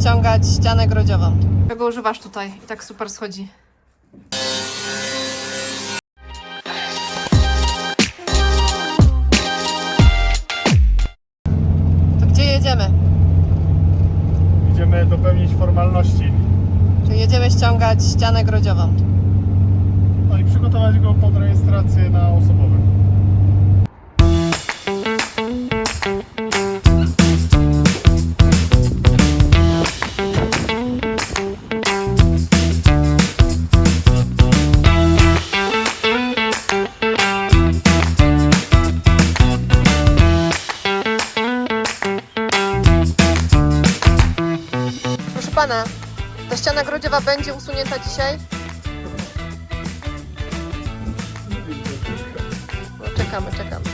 ściągać ścianę grodziową. Czego używasz tutaj? I tak super schodzi. To gdzie jedziemy? Idziemy dopełnić formalności. Czy jedziemy ściągać ścianę grodziową? No i przygotować go pod rejestrację na osobowe. Pana, ta ściana grodziowa będzie usunięta dzisiaj? No, czekamy, czekamy.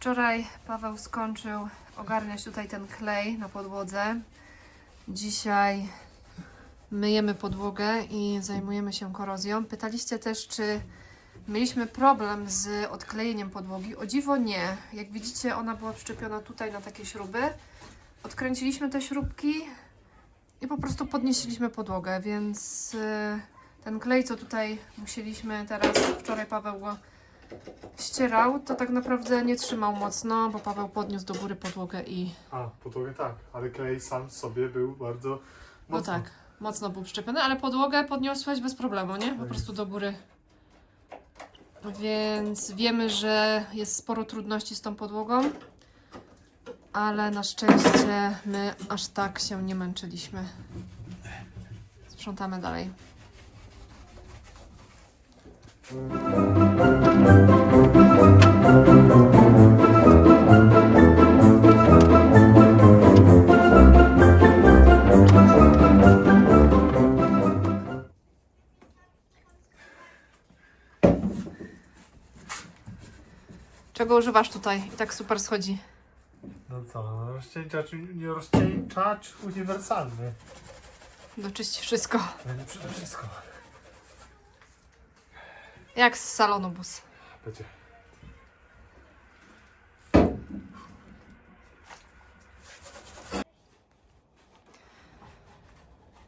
Wczoraj Paweł skończył ogarniać tutaj ten klej na podłodze. Dzisiaj myjemy podłogę i zajmujemy się korozją. Pytaliście też, czy mieliśmy problem z odklejeniem podłogi. O dziwo nie. Jak widzicie, ona była przyczepiona tutaj na takie śruby. Odkręciliśmy te śrubki i po prostu podnieśliśmy podłogę, więc y, ten klej, co tutaj musieliśmy teraz, wczoraj Paweł go ścierał, to tak naprawdę nie trzymał mocno, bo Paweł podniósł do góry podłogę i A, podłogę tak, ale klej sam sobie był bardzo no mocny. tak, mocno był przyczepiony, ale podłogę podniosłeś bez problemu, nie? Po Tak. prostu do góry. Więc wiemy, że jest sporo trudności z tą podłogą, ale na szczęście my aż tak się nie męczyliśmy. Sprzątamy dalej. Czego używasz tutaj? I tak super schodzi. No co, no, rozcieńczacz, rozcieńczacz uniwersalny. Doczyści wszystko. Będzie przede wszystko. Jak z salonu bus. Będzie.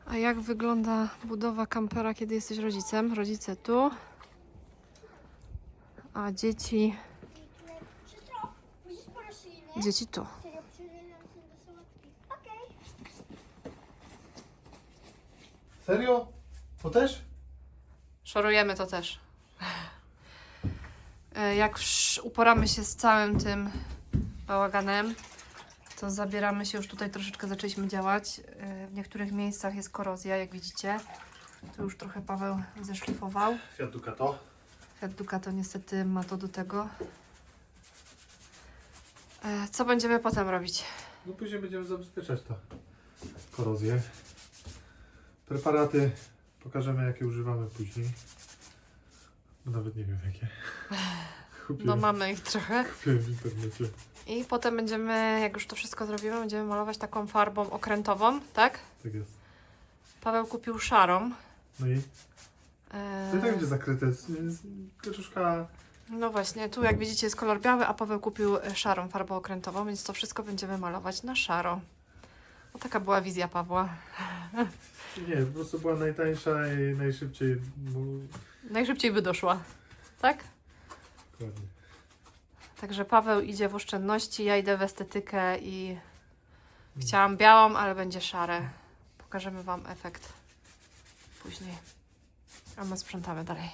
A jak wygląda budowa kampera, kiedy jesteś rodzicem? Rodzice tu, a dzieci, dzieci tu. Serio? To też? Szorujemy to też. E, Jak już uporamy się z całym tym bałaganem, to zabieramy się już tutaj troszeczkę zaczęliśmy działać. E, W niektórych miejscach jest korozja, jak widzicie. Tu już trochę Paweł zeszlifował. Fiat Ducato. Fiat Ducato niestety ma to do tego. E, Co będziemy potem robić? No później będziemy zabezpieczać to korozję. Preparaty pokażemy jakie używamy później. Nawet nie wiem jakie. Kupiłem, No mamy ich trochę. kupiłem w internecie. I potem będziemy, jak już to wszystko zrobimy, będziemy malować taką farbą okrętową, tak? Tak jest. Paweł kupił szarą. No i E, to i tak będzie zakryte. Jest, No właśnie, tu jak widzicie jest kolor biały, a Paweł kupił e, szarą farbę okrętową, więc to wszystko będziemy malować na szaro. No taka była wizja Pawła. Nie, po prostu była najtańsza i najszybciej. Najszybciej by doszła, tak? dokładnie. Także Paweł idzie w oszczędności, ja idę w estetykę i chciałam białą, ale będzie szare. Pokażemy Wam efekt później. A my sprzątamy dalej.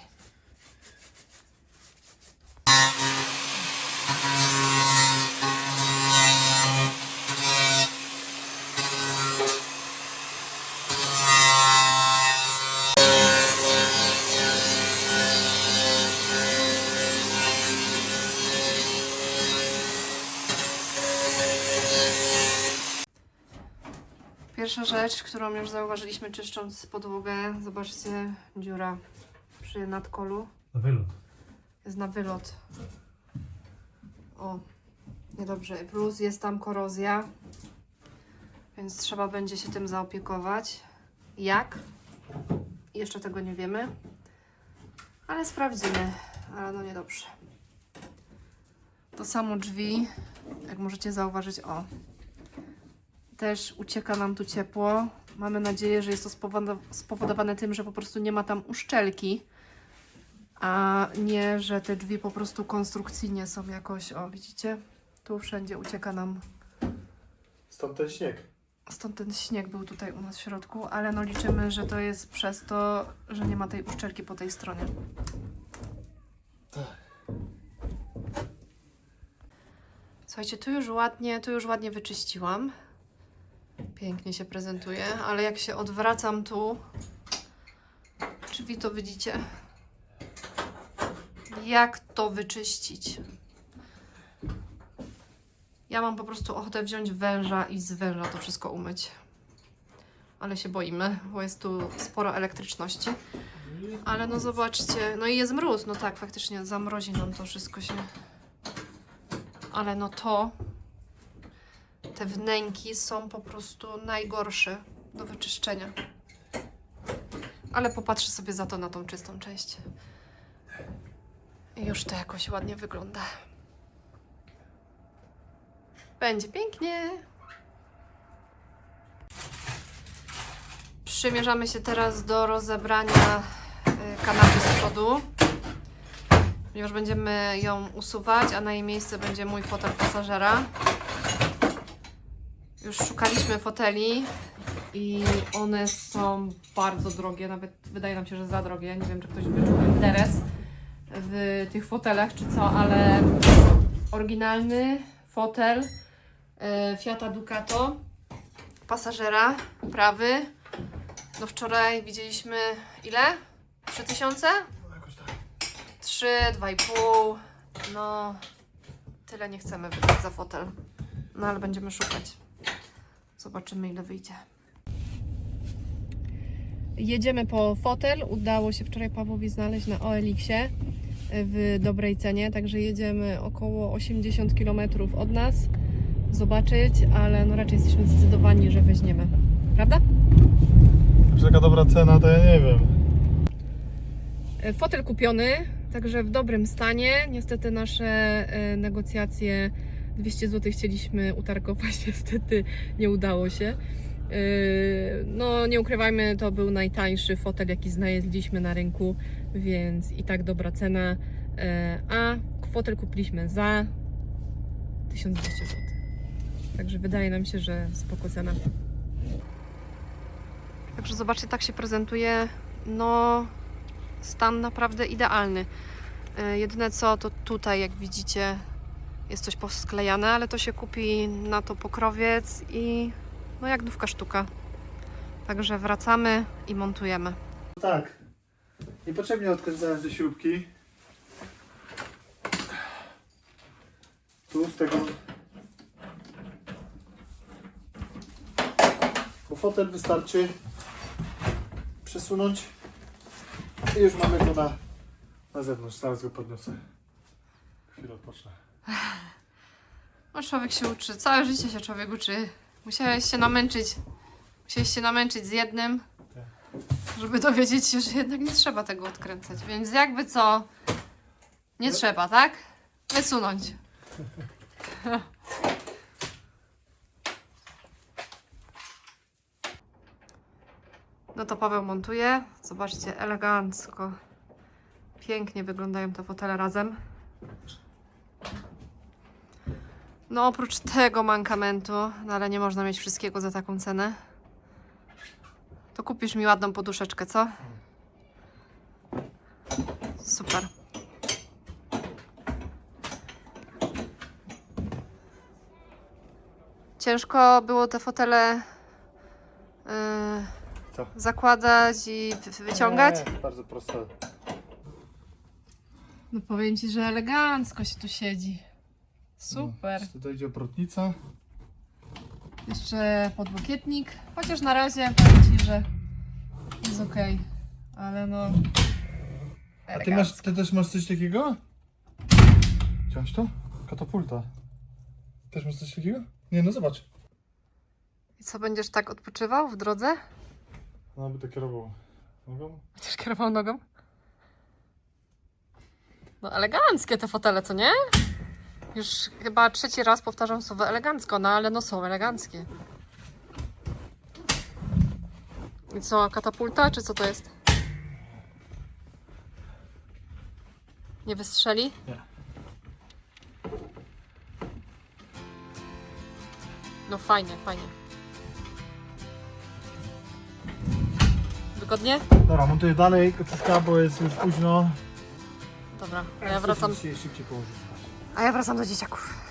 Pierwsza rzecz, którą już zauważyliśmy czyszcząc podłogę, zobaczcie, dziura przy nadkolu Na wylot. jest na wylot. O, niedobrze. Plus jest tam korozja, więc trzeba będzie się tym zaopiekować. Jak? Jeszcze tego nie wiemy, ale sprawdzimy. Ale no niedobrze. To samo drzwi, jak możecie zauważyć, o. Też ucieka nam tu ciepło. Mamy nadzieję, że jest to spowodo- spowodowane tym, że po prostu nie ma tam uszczelki a nie, że te drzwi po prostu konstrukcyjnie są jakoś, o widzicie, tu wszędzie ucieka nam, Stąd ten śnieg. stąd ten śnieg był tutaj u nas w środku, ale no liczymy, że to jest przez to, że nie ma tej uszczelki po tej stronie. Słuchajcie, tu już ładnie, tu już ładnie wyczyściłam. Pięknie się prezentuje, ale jak się odwracam tu, drzwi to widzicie, jak to wyczyścić. Ja mam po prostu ochotę wziąć węża i z węża to wszystko umyć. Ale się boimy, bo jest tu sporo elektryczności. Ale no zobaczcie, no i jest mróz, no tak, faktycznie zamrozi nam to wszystko się. Ale no to, te wnęki są po prostu najgorsze do wyczyszczenia. Ale popatrzę sobie za to na tą czystą część. Już to jakoś ładnie wygląda. Będzie pięknie. Przymierzamy się teraz do rozebrania y, kanapy z przodu. Ponieważ będziemy ją usuwać, a na jej miejsce będzie mój fotel pasażera. Już szukaliśmy foteli i one są bardzo drogie, nawet wydaje nam się, że za drogie. Nie wiem, czy ktoś wyczuł interes w tych fotelach, czy co, ale oryginalny fotel e, Fiata Ducato pasażera, prawy. No wczoraj widzieliśmy ile? 3000? No jakoś tak. 3, 2,5. No, tyle nie chcemy wydać za fotel. No ale będziemy szukać. Zobaczymy, ile wyjdzie. Jedziemy po fotel. Udało się wczoraj Pawłowi znaleźć na OLX-ie w dobrej cenie, także jedziemy około 80 km od nas zobaczyć, ale no raczej jesteśmy zdecydowani, że weźmiemy. Prawda? Że taka dobra cena, to ja nie wiem. E, Fotel kupiony, także w dobrym stanie. Niestety nasze e, negocjacje 200 zł chcieliśmy utargować, niestety nie udało się. E, No, nie ukrywajmy, to był najtańszy fotel, jaki znaleźliśmy na rynku, więc i tak dobra cena. E, A fotel kupiliśmy za 1200 zł. Także wydaje nam się, że spoko cena. Także zobaczcie, tak się prezentuje. No, stan naprawdę idealny. E, Jedyne co, to tutaj, jak widzicie, jest coś posklejane, ale to się kupi na to pokrowiec i no jak nówka sztuka. Także wracamy i montujemy. Tak. Niepotrzebnie odkręcałem te śrubki. Tu z tego. Bo fotel wystarczy przesunąć i już mamy go na, na zewnątrz. Zaraz go podniosę. Chwilę odpocznę. No człowiek się uczy, całe życie się człowiek uczy. Musiałeś się namęczyć, musiałeś się namęczyć z jednym, żeby dowiedzieć się, że jednak nie trzeba tego odkręcać. Więc jakby co, nie trzeba, tak? Wysunąć. No to Paweł montuje. Zobaczcie, elegancko. Pięknie wyglądają te fotele razem. No oprócz tego mankamentu, no ale nie można mieć wszystkiego za taką cenę. To kupisz mi ładną poduszeczkę, co? Super. Ciężko było te fotele yy, Co? zakładać i wy- wyciągać? Nie, bardzo proste. No powiem Ci, że elegancko się tu siedzi. Super. Tutaj idzie obrotnica. Jeszcze podłokietnik. Chociaż na razie powiem Ci, że jest ok. Ale no... A ty, masz, ty też masz coś takiego? Wziąć to? Katapulta. Też masz coś takiego? Nie, no zobacz. I co, będziesz tak odpoczywał w drodze? No by to kierował nogą. Będziesz kierował nogą? No eleganckie te fotele, co nie? Już chyba trzeci raz powtarzam słowo elegancko, no ale no są eleganckie. I co, katapulta, czy co to jest? Nie wystrzeli? Nie. No fajnie, fajnie. Wygodnie? Dobra, montuję dalej koczuszka, bo jest już późno. Dobra, a ja wracam, się szybciej położyć. A ja wracam do dzieciaków.